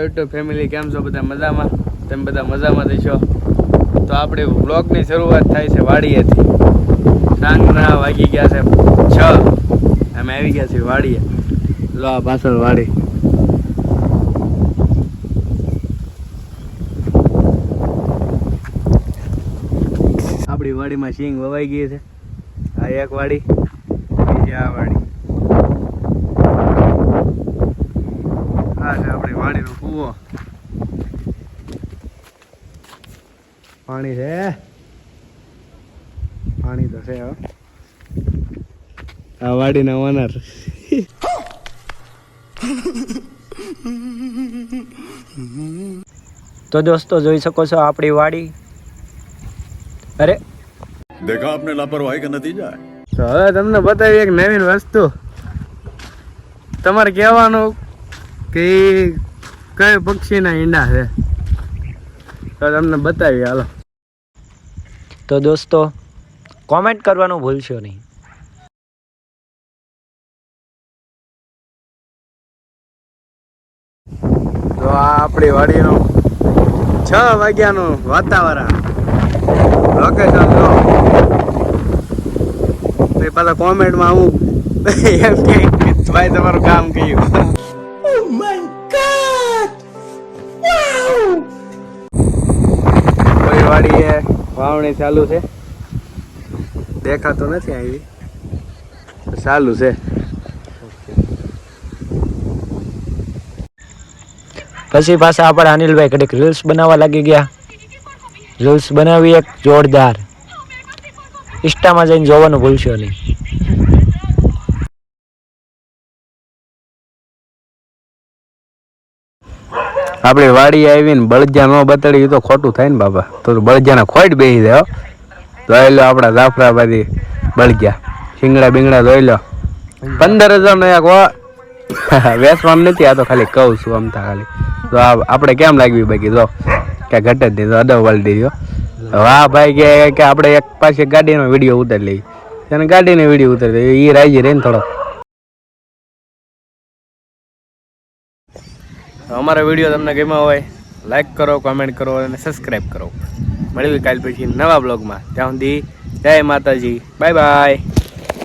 YouTube family કેમ છો બધા મજામાં? તમે બધા મજામાં છો? તો આપણી બ્લોગની શરૂઆત થાય છે વાડીએથી. સાંજના વાગી ગયા છે છ. અમે આવી ગયા છીએ વાડીએ. લો આ પાછળ વાડી. આપણી વાડીમાં સિંગ વવાઈ ગઈ છે. આ એક વાડી, બીજી આ વાડી આ પાણીનો કૂવો. પાણી છે? પાણી તો છે આ વાડીના ઓનર. તો દોસ્તો જોઈ શકો છો આપણી વાડી. અરે. દેખા આપને લાપરવાહી કે નતીજા તો હવે તમને બતાવી એક નવીન વસ્તુ. તમારે કહેવાનું કે કઈ પક્ષીના ઈંડા છે? તો તમને બતાવી હાલો. તો દોસ્તો કોમેન્ટ કરવાનું ભૂલશો નહીં. તો આ આપણી વાડીનો છ વાગ્યાનું વાતાવરણ. લોકેશન તો પાછા કોમેન્ટમાં હું એમ કે ભાઈ તમારું કામ કર્યું વાડીએ વાવણી ચાલુ છે. દેખાતો નથી આવી. ચાલુ છે. પછી પાછા આપણે અનિલભાઈ કડીક રીલ્સ બનાવવા લાગી ગયા. રીલ્સ બનાવી એક જોરદાર. ઇન્સ્ટામાં જઈને જોવાનું ભૂલશો નહીં. આપણે વાડી આવીને બળજા ન બતાડી તો ખોટું થાય ને બાબા તો બળજાના ખોટ બેસી જાય. જોઈ લો આપણા જાફરાબાદી બળદિયા શિંગડા બિંગડા જોઈ લો. પંદર હજાર નો એક વા- નથી, આ તો ખાલી કહું છું અમતા ખાલી. તો આપણે કેમ લાગ્યું બાકી? જો કે ઘટે જ નહીં, તો અડવ વાળી દીધો વાહ ભાઈ કે કે આપણે એક પાસે ગાડીનો વીડિયો ઉતારી લઈએ. અને ગાડીનો વીડિયો ઉતારી લઈએ એ રાજી રહીને થોડો અમારા વીડિયો તમને ગમ્યો હોય લાઈક કરો કોમેન્ટ કરો અને સબસ્ક્રાઈબ કરો. મળ્યું કાલ પછી નવા બ્લોગમાં ત્યાં સુધી જય માતાજી. Bye bye